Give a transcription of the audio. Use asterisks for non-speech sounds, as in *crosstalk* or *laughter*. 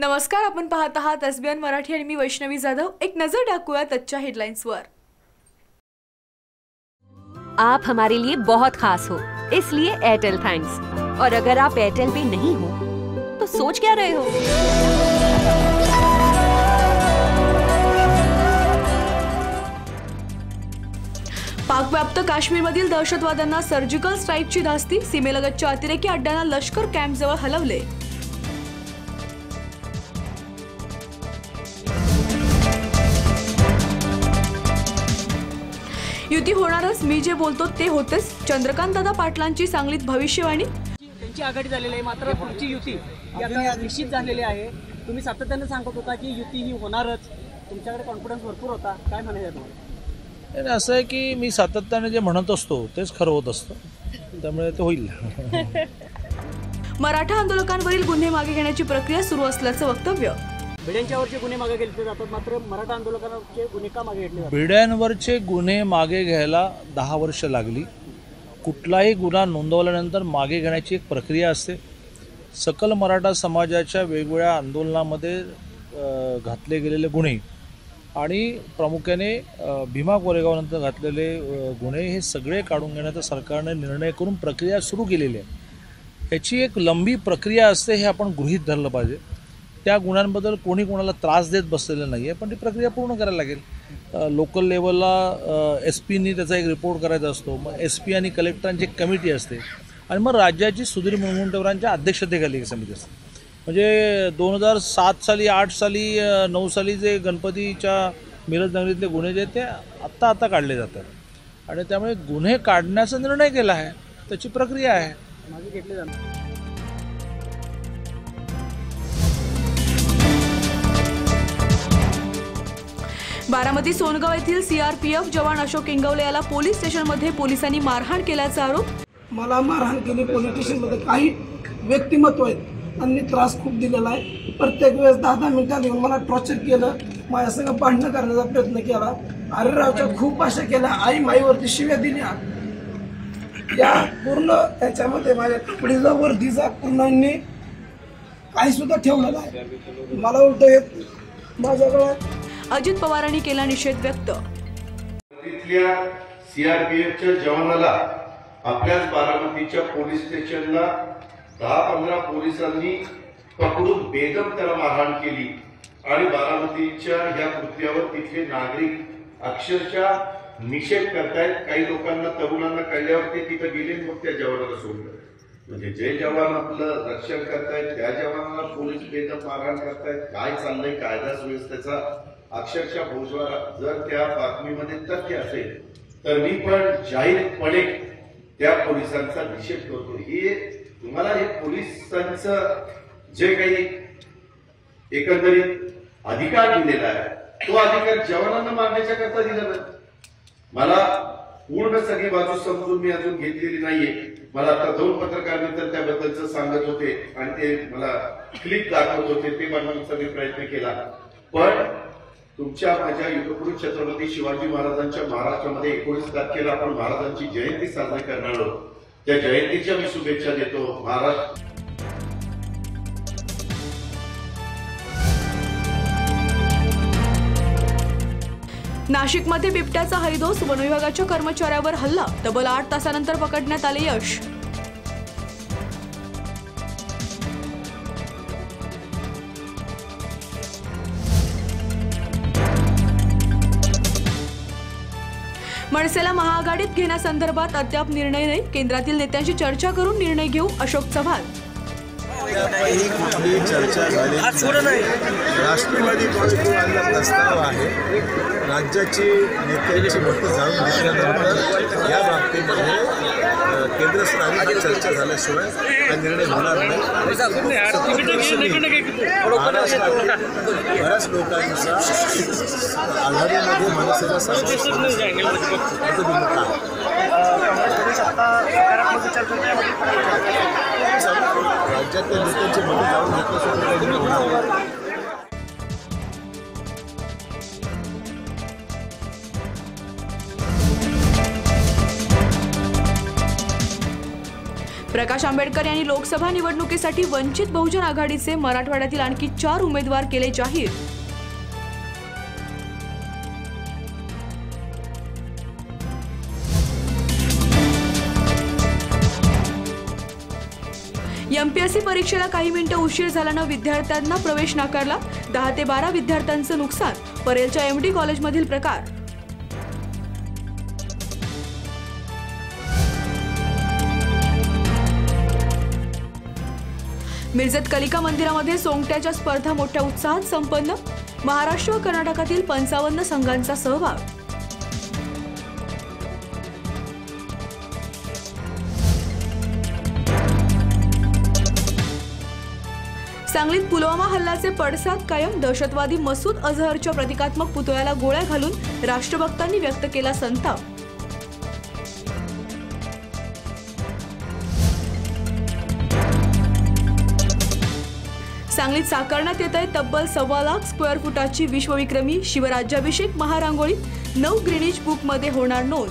नमस्कार आपण पाहत आहात एसबीएन मराठी आणि मी वैष्णवी जाधव. एक नज़र टाकूया आजच्या हेडलाईन्सवर आप हमारे लिए बहुत खास हो इसलिए एयरटेल थैंक्स और अगर आप एयरटेल पे नहीं हो तो सोच क्या रहे हो? पाकव्याप्त काश्मीरमधील दहशतवाद्यांना सर्जिकल स्ट्राईकची धास्ती सीमेलगतच्या अतिरेकी अड्ड्यांना लष्कर कॅम्पजवळ हलवले. युती होणारच मी जे बोलतो ते होतेच. चंद्रकांत दादा पाटलांची सांगलीत भविष्यवाणी. त्यांची आघाडी झालेली आहे मात्र पुढची युती ही निश्चित झालेली आहे. तुम्ही सातत्याने सांगत होता की युती ही होणारच. तुमच्याकडे कॉन्फिडन्स भरपूर होता. काय म्हणायचं तुम्हाला? असं आहे की मी सातत्याने जे म्हणत असतो तेच खरं होत असतं. त्यामुळे ते होईल. *laughs* मराठा आंदोलकांवरील गुन्हे मागे घेण्याची प्रक्रिया सुरू असल्याचं वक्तव्य. भिड्यांच्यावरचे गुन्हे मागे घेतले जातात मात्र मराठा आंदोलकांचे गुन्हे का मागे घेतले भिड्यांवरचे गुन्हे मागे घ्यायला दहा वर्ष लागली. कुठलाही गुन्हा नोंदवल्यानंतर मागे घेण्याची एक प्रक्रिया असते. सकल मराठा समाजाच्या वेगवेगळ्या आंदोलनामध्ये घातले गेलेले गुन्हे आणि प्रामुख्याने भीमा कोरेगावनंतर घातलेले गुन्हे हे सगळे काढून घेण्याचा सरकारने निर्णय करून प्रक्रिया सुरू केलेली आहे. याची एक लंबी प्रक्रिया असते हे आपण गृहीत धरलं पाहिजे. त्या गुन्ह्यांबद्दल कोणी कोणाला त्रास देत बसलेलं नाही आहे पण ती प्रक्रिया पूर्ण करायला लागेल. लोकल लेवलला एस पीनी त्याचा एक रिपोर्ट करायचा असतो. मग एस पी आणि कलेक्टरांची एक कमिटी असते. आणि मग राज्याची सुधीर मुनगंटीवारांच्या अध्यक्षतेखाली एक समिती असते. म्हणजे दोन हजार सात साली आठ साली नऊ साली जे गणपतीच्या मिरज नगरीतले गुन्हे जे आहेत ते आत्ता आत्ता काढले जातात. आणि त्यामुळे गुन्हे काढण्याचा निर्णय केला आहे त्याची प्रक्रिया आहे. बारामती सोनगाव येथील सीआरपीएफ जवान अशोक इंगवले याला पोलीस स्टेशनमध्ये पोलिसांनी मारहाण केल्याचा आरोप. मला मारहाण केली पोलीस स्टेशनमध्ये काही व्यक्तिमत्व आहेत. त्यांनी त्रास खूप दिलेला आहे. प्रत्येक वेळेस दहा दहा मिनिटात येऊन मला टॉर्चर केलं. माझ्या सगळं भांडणं करण्याचा प्रयत्न केला. अरेरावच्या खूप आशा केल्या. आई माईवरती शिव्या दिल्या. या पूर्ण त्याच्यामध्ये माझ्या कपडीचा वर्दीचा पूर्णांनी काही सुद्धा ठेवलेला आहे मला उलट येत माझ्याकडे अजित पवारांनी केला निषेध व्यक्त. तिथल्या सीआरपीएफच्या जवानाला आपल्याच बारामतीच्या पोलीस स्टेशनला दहा पंधरा पोलिसांनी पकडून बेदम त्याला मारहाण केली. आणि बारामतीच्या या कृत्यावर तिथले नागरिक अक्षरशः निषेध करतायत. काही लोकांना तरुणांना कळल्यावर ते तिथं गेले मग त्या जवानाला सोडलं. म्हणजे जे जवान आपलं रक्षण करतायत त्या जवानाला पोलीस बेदम मारहाण करतायत. काय चाललंय? कायदा सुव्यवस्थेचा अक्षरशः बोजवारा जर त्या बातमीमध्ये तथ्य असेल तर मी पण जाहीरपणे त्या पोलिसांचा निषेध करतो. हे तुम्हाला हे पोलिसांचं जे काही एकंदरीत अधिकार दिलेला आहे तो अधिकार जवानांना मारण्याच्या करता दिला नाही मला पूर्ण सगळी बाजू समजून मी अजून घेतलेली नाहीये. मला आता दोन पत्रकार मित्र त्याबद्दलच सांगत होते आणि ते मला क्लिप दाखवत होते ते बनवण्याचा मी प्रयत्न केला. पण तुमच्या माझ्या युगपुरुष छत्रपती शिवाजी महाराजांच्या महाराष्ट्रामध्ये एकोणीस तारखेला आपण महाराजांची जयंती साजरी करणार आहोत. त्या जयंतीच्या मी शुभेच्छा देतो. महाराष्ट्र नाशिकमध्ये बिबट्याचा हरिदोस वनविभागाच्या कर्मचाऱ्यावर हल्ला तब्बल आठ तासानंतर पकडण्यात आले यश. मनसेला महाआघाडीत घेण्यासंदर्भात अद्याप निर्णय नाही. केंद्रातील नेत्यांशी चर्चा करून निर्णय घेऊ अशोक चव्हाण. कुठलीही चर्चा झाली नाही. राष्ट्रवादी काँग्रेसचा प्रस्ताव आहे. राज्याची नेत्यांची मतं जाणून घेतल्यानंतर या बाबतीमध्ये केंद्रस्थानी चर्चा झाल्याशिवाय हा निर्णय होणार नाही. बऱ्याच लोकांचा आघाडीमध्ये मनसेचा राज्यातल्या नेत्यांची मतं होणार नाही प्रकाश आंबेडकर यांनी लोकसभा निवडणुकीसाठी वंचित बहुजन आघाडीचे मराठवाड्यातील आणखी चार उमेदवार केले जाहीर एमपीएससी परीक्षेला काही मिनिटं उशीर झाल्यानं विद्यार्थ्यांना प्रवेश नाकारला. दहा ते बारा विद्यार्थ्यांचं नुकसान परेलच्या एमडी कॉलेजमधील प्रकार. मिरजत कलिका मंदिरामध्ये सोंगट्याच्या स्पर्धा मोठ्या उत्साहात संपन्न. महाराष्ट्र व कर्नाटकातील पंचावन्न संघांचा सहभाग. सांगलीत पुलवामा हल्ल्याचे पडसाद कायम दहशतवादी मसूद अझहरच्या प्रतिकात्मक पुतळ्याला गोळ्या घालून राष्ट्रभक्तांनी व्यक्त केला संताप. सांगलीत साकारण्यात येत आहे तब्बल सव्वा लाख स्क्वेअर फुटाची विश्वविक्रमी शिवराज्याभिषेक महारांगोळी नऊ ग्रीनिज बुकमध्ये होणार नोंद.